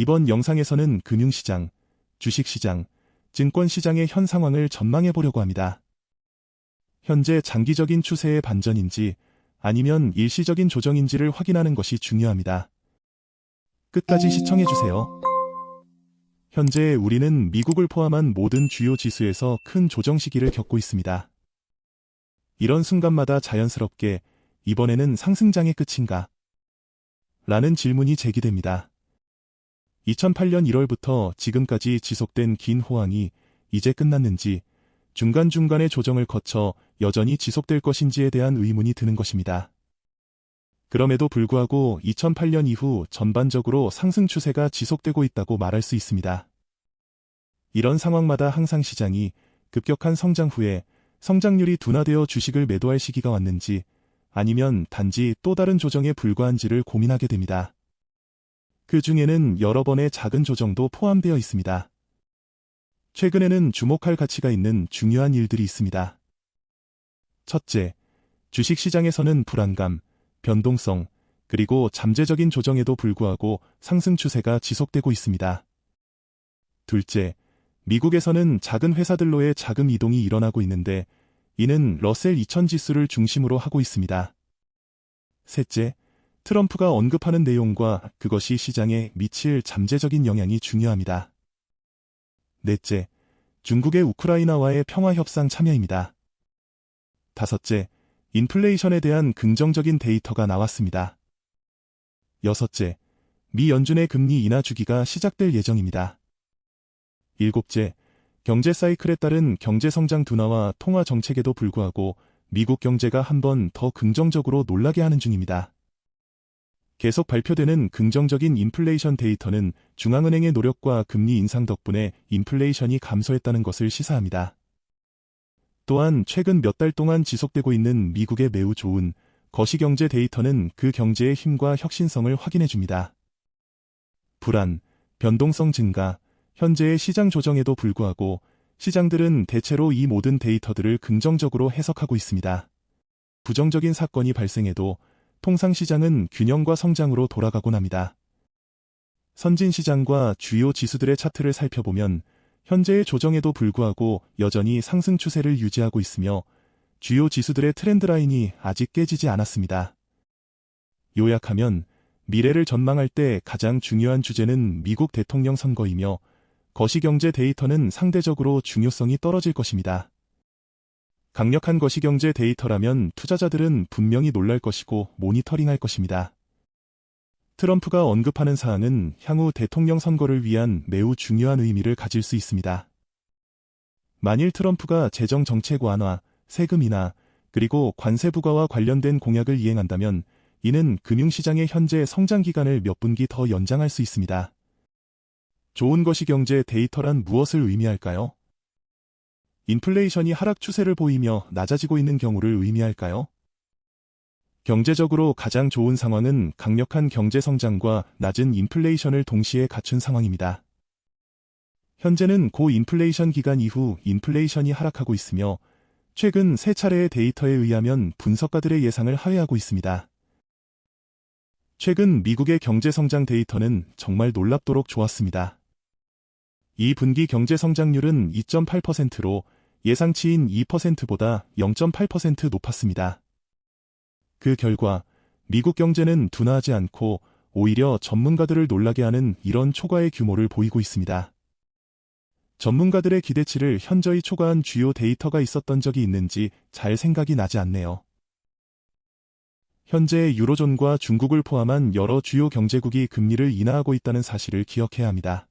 이번 영상에서는 금융시장, 주식시장, 증권시장의 현 상황을 전망해 보려고 합니다. 현재 장기적인 추세의 반전인지 아니면 일시적인 조정인지를 확인하는 것이 중요합니다. 끝까지 시청해주세요. 현재 우리는 미국을 포함한 모든 주요 지수에서 큰 조정 시기를 겪고 있습니다. 이런 순간마다 자연스럽게 이번에는 상승장의 끝인가? 라는 질문이 제기됩니다. 2008년 1월부터 지금까지 지속된 긴 호황이 이제 끝났는지 중간중간의 조정을 거쳐 여전히 지속될 것인지에 대한 의문이 드는 것입니다. 그럼에도 불구하고 2008년 이후 전반적으로 상승 추세가 지속되고 있다고 말할 수 있습니다. 이런 상황마다 항상 시장이 급격한 성장 후에 성장률이 둔화되어 주식을 매도할 시기가 왔는지 아니면 단지 또 다른 조정에 불과한지를 고민하게 됩니다. 그 중에는 여러 번의 작은 조정도 포함되어 있습니다. 최근에는 주목할 가치가 있는 중요한 일들이 있습니다. 첫째, 주식시장에서는 불안감, 변동성, 그리고 잠재적인 조정에도 불구하고 상승 추세가 지속되고 있습니다. 둘째, 미국에서는 작은 회사들로의 자금 이동이 일어나고 있는데 이는 러셀 2000 지수를 중심으로 하고 있습니다. 셋째, 트럼프가 언급하는 내용과 그것이 시장에 미칠 잠재적인 영향이 중요합니다. 넷째, 중국의 우크라이나와의 평화협상 참여입니다. 다섯째, 인플레이션에 대한 긍정적인 데이터가 나왔습니다. 여섯째, 미 연준의 금리 인하 주기가 시작될 예정입니다. 일곱째, 경제 사이클에 따른 경제 성장 둔화와 통화 정책에도 불구하고 미국 경제가 한 번 더 긍정적으로 놀라게 하는 중입니다. 계속 발표되는 긍정적인 인플레이션 데이터는 중앙은행의 노력과 금리 인상 덕분에 인플레이션이 감소했다는 것을 시사합니다. 또한 최근 몇 달 동안 지속되고 있는 미국의 매우 좋은 거시경제 데이터는 그 경제의 힘과 혁신성을 확인해 줍니다. 불안, 변동성 증가, 현재의 시장 조정에도 불구하고 시장들은 대체로 이 모든 데이터들을 긍정적으로 해석하고 있습니다. 부정적인 사건이 발생해도 통상 시장은 균형과 성장으로 돌아가곤 합니다. 선진 시장과 주요 지수들의 차트를 살펴보면 현재의 조정에도 불구하고 여전히 상승 추세를 유지하고 있으며 주요 지수들의 트렌드 라인이 아직 깨지지 않았습니다. 요약하면 미래를 전망할 때 가장 중요한 주제는 미국 대통령 선거이며 거시경제 데이터는 상대적으로 중요성이 떨어질 것입니다. 강력한 거시경제 데이터라면 투자자들은 분명히 놀랄 것이고 모니터링할 것입니다. 트럼프가 언급하는 사항은 향후 대통령 선거를 위한 매우 중요한 의미를 가질 수 있습니다. 만일 트럼프가 재정 정책 완화, 세금 인하, 그리고 관세 부과와 관련된 공약을 이행한다면 이는 금융시장의 현재 성장 기간을 몇 분기 더 연장할 수 있습니다. 좋은 것이 경제 데이터란 무엇을 의미할까요? 인플레이션이 하락 추세를 보이며 낮아지고 있는 경우를 의미할까요? 경제적으로 가장 좋은 상황은 강력한 경제 성장과 낮은 인플레이션을 동시에 갖춘 상황입니다. 현재는 고인플레이션 기간 이후 인플레이션이 하락하고 있으며 최근 세 차례의 데이터에 의하면 분석가들의 예상을 하회하고 있습니다. 최근 미국의 경제 성장 데이터는 정말 놀랍도록 좋았습니다. 이 분기 경제 성장률은 2.8%로 예상치인 2%보다 0.8% 높았습니다. 그 결과 미국 경제는 둔화하지 않고 오히려 전문가들을 놀라게 하는 이런 초과의 규모를 보이고 있습니다. 전문가들의 기대치를 현저히 초과한 주요 데이터가 있었던 적이 있는지 잘 생각이 나지 않네요. 현재 유로존과 중국을 포함한 여러 주요 경제국이 금리를 인하하고 있다는 사실을 기억해야 합니다.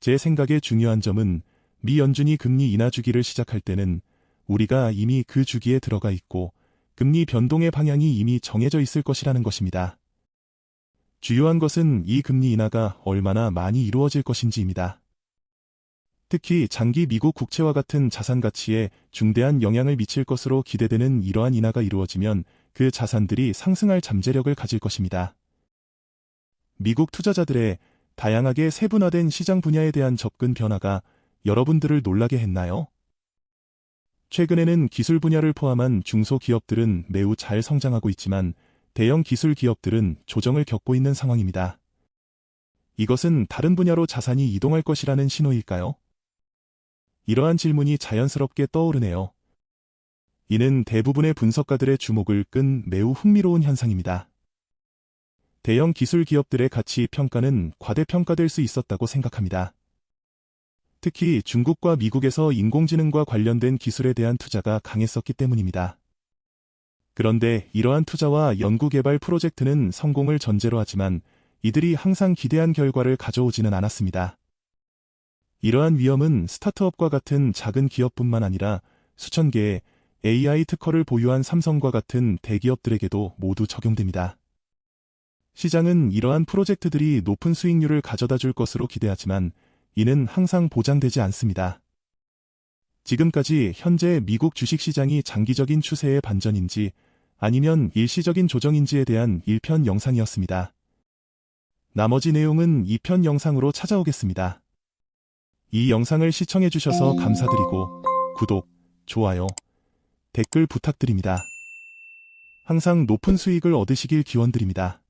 제 생각에 중요한 점은 미 연준이 금리 인하 주기를 시작할 때는 우리가 이미 그 주기에 들어가 있고 금리 변동의 방향이 이미 정해져 있을 것이라는 것입니다. 주요한 것은 이 금리 인하가 얼마나 많이 이루어질 것인지입니다. 특히 장기 미국 국채와 같은 자산 가치에 중대한 영향을 미칠 것으로 기대되는 이러한 인하가 이루어지면 그 자산들이 상승할 잠재력을 가질 것입니다. 미국 투자자들의 다양하게 세분화된 시장 분야에 대한 접근 변화가 여러분들을 놀라게 했나요? 최근에는 기술 분야를 포함한 중소기업들은 매우 잘 성장하고 있지만 대형 기술 기업들은 조정을 겪고 있는 상황입니다. 이것은 다른 분야로 자산이 이동할 것이라는 신호일까요? 이러한 질문이 자연스럽게 떠오르네요. 이는 대부분의 분석가들의 주목을 끈 매우 흥미로운 현상입니다. 대형 기술 기업들의 가치 평가는 과대평가될 수 있었다고 생각합니다. 특히 중국과 미국에서 인공지능과 관련된 기술에 대한 투자가 강했었기 때문입니다. 그런데 이러한 투자와 연구개발 프로젝트는 성공을 전제로 하지만 이들이 항상 기대한 결과를 가져오지는 않았습니다. 이러한 위험은 스타트업과 같은 작은 기업뿐만 아니라 수천 개의 AI 특허를 보유한 삼성과 같은 대기업들에게도 모두 적용됩니다. 시장은 이러한 프로젝트들이 높은 수익률을 가져다 줄 것으로 기대하지만 이는 항상 보장되지 않습니다. 지금까지 현재 미국 주식시장이 장기적인 추세의 반전인지 아니면 일시적인 조정인지에 대한 1편 영상이었습니다. 나머지 내용은 2편 영상으로 찾아오겠습니다. 이 영상을 시청해주셔서 감사드리고 구독, 좋아요, 댓글 부탁드립니다. 항상 높은 수익을 얻으시길 기원드립니다.